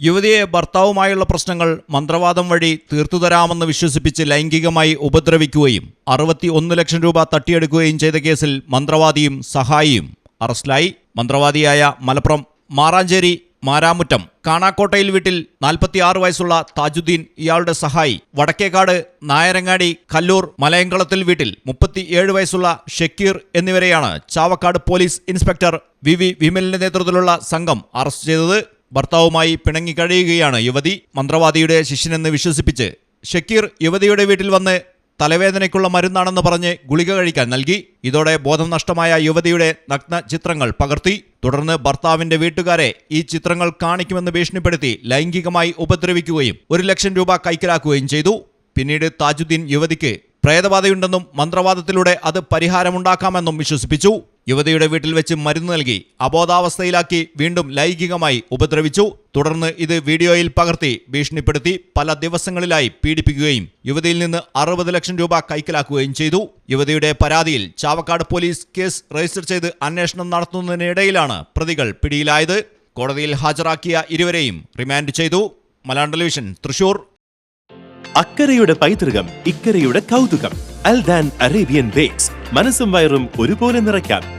യുവതിയെ ഭർത്താവുമായുള്ള പ്രശ്നങ്ങൾ മന്ത്രവാദം വഴി തീർത്തുതരാമെന്ന് വിശ്വസിപ്പിച്ച് ലൈംഗികമായി ഉപദ്രവിക്കുകയും അറുപത്തി ഒന്ന് ലക്ഷം രൂപ തട്ടിയെടുക്കുകയും ചെയ്ത കേസിൽ മന്ത്രവാദിയും സഹായിയും. അറസ്റ്റിലായി മന്ത്രവാദിയായ മലപ്പുറം മാറാഞ്ചേരി മാരാമുറ്റം. കാണാക്കോട്ടയിൽ വീട്ടിൽ നാൽപ്പത്തിയാറ് വയസ്സുള്ള താജുദ്ദീൻ ഇയാളുടെ സഹായി. വടക്കേക്കാട് നായരങ്ങാടി കല്ലൂർ മലയങ്കളത്തിൽ വീട്ടിൽ മുപ്പത്തിയേഴ് വയസ്സുള്ള ഷക്കീർ എന്നിവരെയാണ് Chavakkad police inspector V V വിമലിന്റെ നേതൃത്വത്തിലുള്ള സംഘം അറസ്റ്റ് ചെയ്തത്. ഭർത്താവുമായി പിണങ്ങിക്കഴിയുകയാണ് യുവതി. മന്ത്രവാദിയുടെ ശിഷ്യനെന്ന് വിശ്വസിപ്പിച്ച് ഷക്കീർ യുവതിയുടെ വീട്ടിൽ വന്ന് തലവേദനയ്ക്കുള്ള മരുന്നാണെന്ന് പറഞ്ഞ് ഗുളിക കഴിക്കാൻ നൽകി. ഇതോടെ ബോധം നഷ്ടമായ യുവതിയുടെ നഗ്ന ചിത്രങ്ങൾ പകർത്തി. തുടർന്ന് ഭർത്താവിന്റെ വീട്ടുകാരെ ഈ ചിത്രങ്ങൾ കാണിക്കുമെന്ന് ഭീഷണിപ്പെടുത്തി ലൈംഗികമായി ഉപദ്രവിക്കുകയും ഒരു ലക്ഷം രൂപ കൈക്കലാക്കുകയും ചെയ്തു. പിന്നീട് താജുദ്ദീൻ യുവതിക്ക് പ്രേതബാധയുണ്ടെന്നും മന്ത്രവാദത്തിലൂടെ അത് പരിഹാരമുണ്ടാക്കാമെന്നും വിശ്വസിപ്പിച്ചു. യുവതിയുടെ വീട്ടിൽ വെച്ച് മരുന്ന് നൽകി അബോധാവസ്ഥയിലാക്കി വീണ്ടും ലൈംഗികമായി ഉപദ്രവിച്ചു. തുടർന്ന് ഇത് വീഡിയോയിൽ പകർത്തി ഭീഷണിപ്പെടുത്തി പല ദിവസങ്ങളിലായി പീഡിപ്പിക്കുകയും യുവതിയിൽ നിന്ന് അറുപത് ലക്ഷം രൂപ കൈക്കലാക്കുകയും ചെയ്തു. യുവതിയുടെ പരാതിയിൽ ചാവക്കാട് പോലീസ് കേസ് രജിസ്റ്റർ ചെയ്ത് അന്വേഷണം നടത്തുന്നതിനിടയിലാണ് പ്രതികൾ പിടിയിലായത്. കോടതിയിൽ ഹാജരാക്കിയ ഇരുവരെയും റിമാൻഡ് ചെയ്തു. മലയാളം ടെലിവിഷൻ തൃശൂർ. അക്കരയുടെ പൈതൃകം ഇക്കരയുടെ കൗതുകം. അൽദാൻ അറേബ്യൻ ബേക്സ്. മനസ്സും വയറും ഒരുപോലെ നിറയ്ക്കാം.